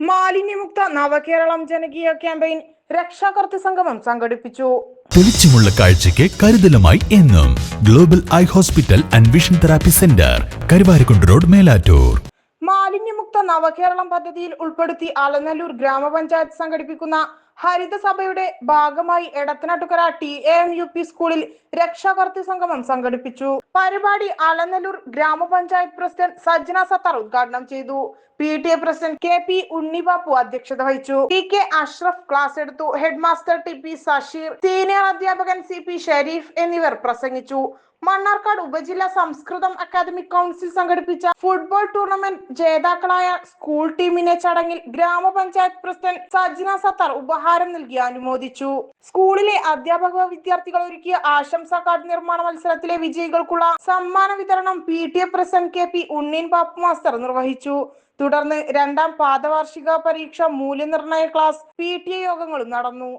മാലിന്യമുക്ത നവകേരളം ജനകീയ ക്യാമ്പയിൻ രക്ഷാകർത്തൃ സംഗമം സംഘടിപ്പിച്ചു. തെളിച്ചമുള്ള കാഴ്ചയ്ക്ക് കരുതലമായി എന്നും. Global eye hospital and vision therapy centre Karuvarakundu road Melattur. മാലിന്യമുക്ത നവകേരളം പദ്ധതിയിൽ ഉൾപ്പെടുത്തി അലനല്ലൂർ ഗ്രാമപഞ്ചായത്ത് സംഘടിപ്പിക്കുന്ന ഹരിതസഭയുടെ ഭാഗമായി Edathanattukara T A M U P സ്കൂളിൽ രക്ഷാകർത്തി സംഗമം സംഘടിപ്പിച്ചു. പരിപാടി അലനല്ലൂർ ഗ്രാമപഞ്ചായത്ത് പ്രസിഡന്റ് സജ്ജന സത്താർ ഉദ്ഘാടനം ചെയ്തു. P T A president K P Unnibappu അധ്യക്ഷത വഹിച്ചു. ടി കെ അഷ്റഫ് ക്ലാസ് എടുത്തു. Head master T P Sasheer senior അധ്യാപകൻ സി പി ഷെരീഫ് എന്നിവർ പ്രസംഗിച്ചു. മണ്ണാർക്കാട് ഉപജില്ല സംസ്കൃതം അക്കാദമിക് കൗൺസിൽ സംഘടിപ്പിച്ച ഫുട്ബോൾ ടൂർണമെന്റ് ജേതാക്കളായ സ്കൂൾ ടീമിനെ ചടങ്ങിൽ ഗ്രാമപഞ്ചായത്ത് പ്രസിഡന്റ് സജ്ന സത്താർ ഉപഹാരം നൽകി അനുമോദിച്ചു. സ്കൂളിലെ അധ്യാപക വിദ്യാർത്ഥികൾ ഒരുക്കിയ ആശംസാ കാർഡ് നിർമ്മാണ മത്സരത്തിലെ വിജയികൾക്കുള്ള സമ്മാന വിതരണം P T A president K P Unneen Bappu master നിർവഹിച്ചു. തുടർന്ന് രണ്ടാം പാദവാർഷിക പരീക്ഷ മൂല്യനിർണയ ക്ലാസ് പി ടി എ യോഗങ്ങളും നടന്നു.